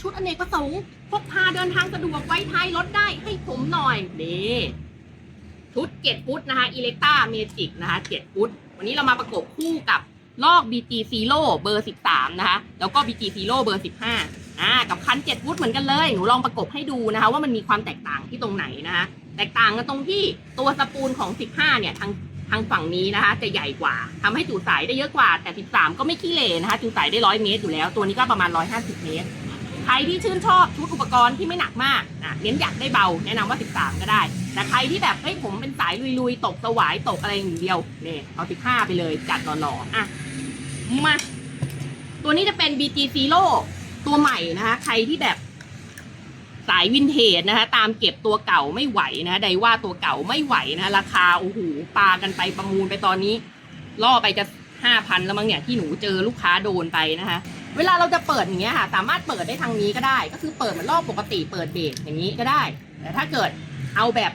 ชุดอเนกประสงค์พกพาเดินทางสะดวกไว้ท้ายรถได้ให้ผมหน่อยนี่ชุดเจ็ดฟุตนะคะอิเล็กต้าเมจิกนะคะเจ็ดฟุต วันนี้เรามาประกบคู่กับลอก BG Zero เบอร์ 13 นะคะ แล้วก็ BG Zero เบอร์ 15อ่ากับคัน7ฟุตเหมือนกันเลย หนูลองประกบให้ดูนะคะ ว่ามันมีความแตกต่างที่ตรงไหนนะคะ แตกต่างกันตรงที่ตัวสปูลของ 15 เนี่ยทางทางฝั่งนี้นะคะ จะใหญ่กว่าทำให้จุสายได้เยอะกว่าแต่ 13 ก็ไม่ขี้เหร่นะคะจุสายได้ 100 เมตรอยู่แล้ว ตัวนี้ก็ประมาณ 150 เมตร ใครที่ชื่นชอบชุดอุปกรณ์ที่ไม่หนักมากอะเน้นอยากได้เบา แนะนำว่า 13 ก็ได้ แต่ใครที่แบบเฮ้ยผมเป็นสายลุยๆ ตกสวายตกอะไรอย่างเดียวเนี่ยเอา 15 ไปเลยจัดหล่อๆอะมาตัวนี้จะเป็น BG Zero ตัวใหม่นะคะ ใครที่แบบสายวินเทจนะคะ ตามเก็บตัวเก่าไม่ไหวนะใดว่าตัวเก่าไม่ไหวนะราคาโอ้โหปากันไปประมูลไปตอนนี้ ล่อไปจะห้าพันแล้วมั้งเนี่ยที่หนูเจอลูกค้าโดนไปนะคะ เวลาเราจะเปิดอย่างเงี้ยค่ะ สามารถเปิดได้ทางนี้ก็ได้ ก็คือเปิดเหมือนรอบปกติเปิดเบรกอย่างนี้ก็ได้ แต่ถ้าเกิดเอาแบบ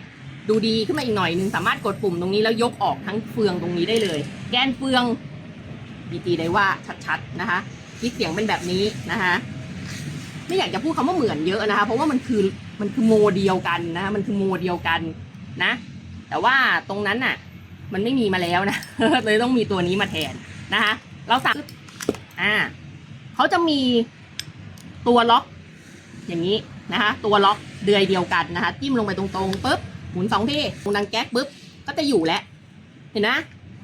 ดูดีขึ้นมาอีกหน่อยนึงสามารถกดปุ่มตรงนี้แล้วยกออกทั้งเฟืองตรงนี้ได้เลย แกนเฟืองบีจีได้ว่าชัดๆนะคะที่เสียงเป็นแบบนี้นะคะไม่อยากจะพูดคำว่าเหมือนเยอะนะคะ เพราะว่ามันคือมันคือโมเดียวกันนะคะมันคือโมเดียวกันนะ แต่ว่าตรงนั้นน่ะ มันไม่มีมาแล้วนะเลยต้องมีตัวนี้มาแทนนะคะ เราสั่งอ่า เขาจะมีตัวล็อก อย่างนี้นะคะ ตัวล็อกเดือยเดียวกันนะคะจิ้มลงไปตรงๆปุ๊บหมุนสองที่ตรงดังแก๊กปุ๊บก็จะอยู่แล้ว เห็นนะ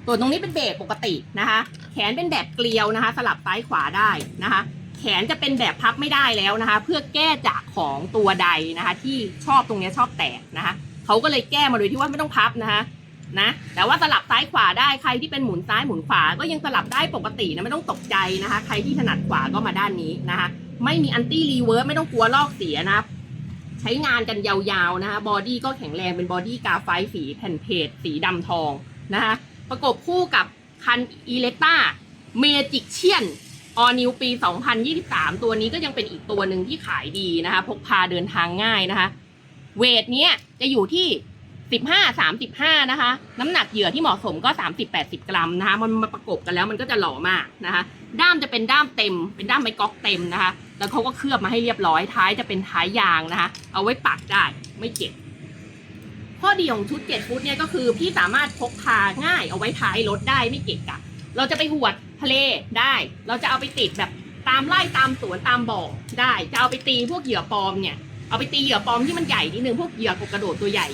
ส่วตรงนี้เป็นเบรกปกตินะคะ แขนเป็นแบบเกลียวนะคะ สลับซ้ายขวาได้นะคะ แขนจะเป็นแบบพับไม่ได้แล้วนะคะ เพื่อแก้จากของตัวใดนะคะ ที่ชอบตรงนี้ชอบแตกนะคะเขาก็เลยแก้มาโดยที่ว่าไม่ต้องพับนะคะ นะ แต่ว่าสลับซ้ายขวาได้ใครที่เป็นหมุนซ้ายหมุนขวา ก็ยังสลับได้ปกตินะไม่ต้องตกใจนะคะ ใครที่ถนัดขวาก็มาด้านนี้นะคะ ไม่มีอันตี้รีเวิร์สไม่ต้องกลัวลอกเสียนะใช้งานกันยาวๆนะคะบอดี้ก็แข็งแรงเป็นบอดี้กาไฟสีแผ่นเพจสีดำทองนะคะประกบคู่กับคันอีเลต้าเมจิกเชียนออนิวปี 2023 ตัวนี้ก็ยังเป็นอีกตัวหนึ่งที่ขายดีนะคะ พกพาเดินทางง่ายนะคะ เวทเนี้ยจะอยู่ที่ 15 35นะคะ น้ำหนักเหยื่อที่เหมาะสมก็ 30 80 กรัมนะคะ มันมาประกบกันแล้วมันก็จะหล่อมากนะคะ ด้ามจะเป็นด้ามเต็ม เป็นด้ามไม้ก๊อกเต็มนะคะ แล้วเขาก็เคลือบมาให้เรียบร้อยท้ายจะเป็นท้ายยางนะคะ เอาไว้ปักได้ไม่เจ็บข้อดีของชุด7ฟุตเนี่ยก็คือพี่สามารถพกพาง่ายเอาไว้ท้ายรถได้ไม่เกะกะเราจะไปหวดทะเลได้ เราจะเอาไปติดแบบตามไร่ตามสวนตามบ่อได้ จะเอาไปตีพวกเหยื่อปลอมเนี่ย เอาไปตีเหยื่อปลอมที่มันใหญ่นิดนึงพวกเหยื่อกบกระโดดตัวใหญ่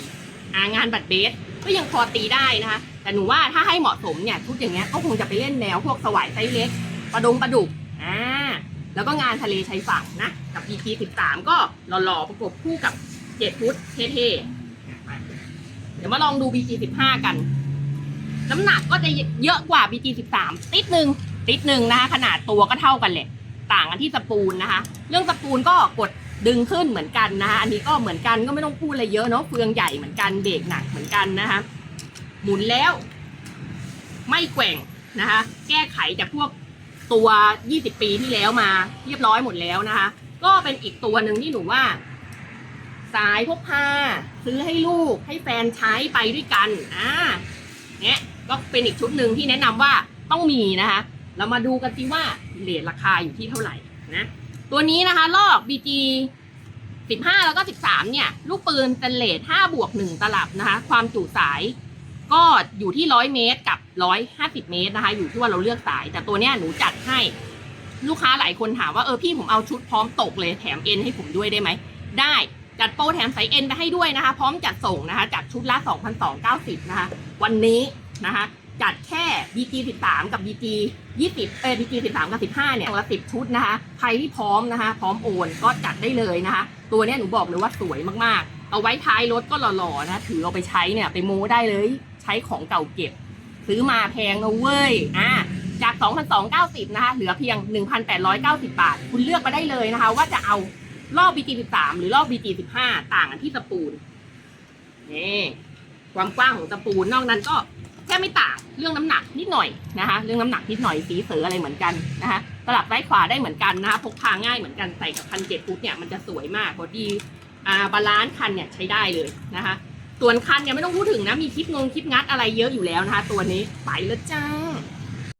อางานบัตรเบสก็ยังพอตีได้นะคะ แต่หนูว่าถ้าให้เหมาะสมเนี่ยชุดอย่างเงี้ยก็คงจะไปเล่นแนวพวกสวายไซส์เล็กปลาดงปลาดุกอ่าแล้วก็งานทะเลชายฝั่งนะ กับ EP 13 ก็หล่อๆ ประกบคู่กับ 7 ฟุตเท่ๆ เดี๋ยวมาลองดู BG 15 กัน น้ำหนักก็จะเยอะกว่า BG 13 ติดหนึ่งติดหนึ่งนะคะ ขนาดตัวก็เท่ากันแหละ ต่างกันที่สปูลนะคะ เรื่องสปูลก็กด ดึงขึ้นเหมือนกันนะคะอันนี้ก็เหมือนกันก็ไม่ต้องพูดอะไรเยอะเนาะเฟืองใหญ่เหมือนกันเบรกหนักเหมือนกันนะคะหมุนแล้ว ไม่แกว่งนะคะ แก้ไขจากพวกตัว 20 ปีที่แล้วมาเรียบร้อยหมดแล้วนะคะ ก็เป็นอีกตัวหนึ่งที่หนูว่า สายพกพาซื้อให้ลูกให้แฟนใช้ไปด้วยกันอ่าเนี่ยก็เป็นอีกชุดหนึ่งที่แนะนำว่าต้องมีนะคะ เรามาดูกันสิว่าเลทราคาอยู่ที่เท่าไหร่นะ ตัวนี้นะคะ ลอก BG 15 แล้วก็ 13 เนี่ย ลูกปืนสเตนเลส5บวก 1 ตลับนะคะ ความจุสายก็อยู่ที่ 100 เมตรกับ 150 เมตรนะคะ อยู่ที่ว่าเราเลือกสาย แต่ตัวเนี้ยหนูจัดให้ลูกค้าหลายคนถามว่าเออพี่ผมเอาชุดพร้อมตกเลยแถมเอ็นให้ผมด้วยได้ไหม ได้จัดโปรแถมสายเอ็นไปให้ด้วยนะคะ พร้อมจัดส่งนะคะจัดชุดละ 2,290 นะคะ วันนี้นะคะ จัดแค่ BG 13 กับ BG 20 เออ BG 13 กับ 15 เนี่ยละ10 ชุดนะคะ ใครที่พร้อมนะคะ พร้อมโอนก็จัดได้เลยนะคะ ตัวเนี้ยหนูบอกเลยว่าสวยมากๆ เอาไว้ท้ายรถก็หล่อๆนะ ถือเอาไปใช้เนี่ย ไปโม้ได้เลย ใช้ของเก่าเก็บ ซื้อมาแพงนะเว้ย อ่าจาก 2,290 นะคะ เหลือเพียง 1,890 บาท คุณเลือกมาได้เลยนะคะ ว่าจะเอารอบ BG 13 หรือรอบ BG 15 ต่างกันที่สปูลนี่ ความกว้างของตะปูน นอกนั้นก็ แค่ไม่ต่างเรื่องน้ำหนักนิดหน่อยนะคะ เรื่องน้ำหนักนิดหน่อยสีเสืออะไรเหมือนกันนะคะสลับซ้ายขวาได้เหมือนกันนะคะพกพาง่ายเหมือนกันใส่กับคันเจ็ดฟุตเนี่ยมันจะสวยมากพอดีอ่าบาลานซ์คันเนี่ยใช้ได้เลยนะคะส่วนคันเนี่ยไม่ต้องพูดถึงนะมีคลิปงงคลิปงัดอะไรเยอะอยู่แล้วนะคะ ตัวนี้ไปแล้วจ้า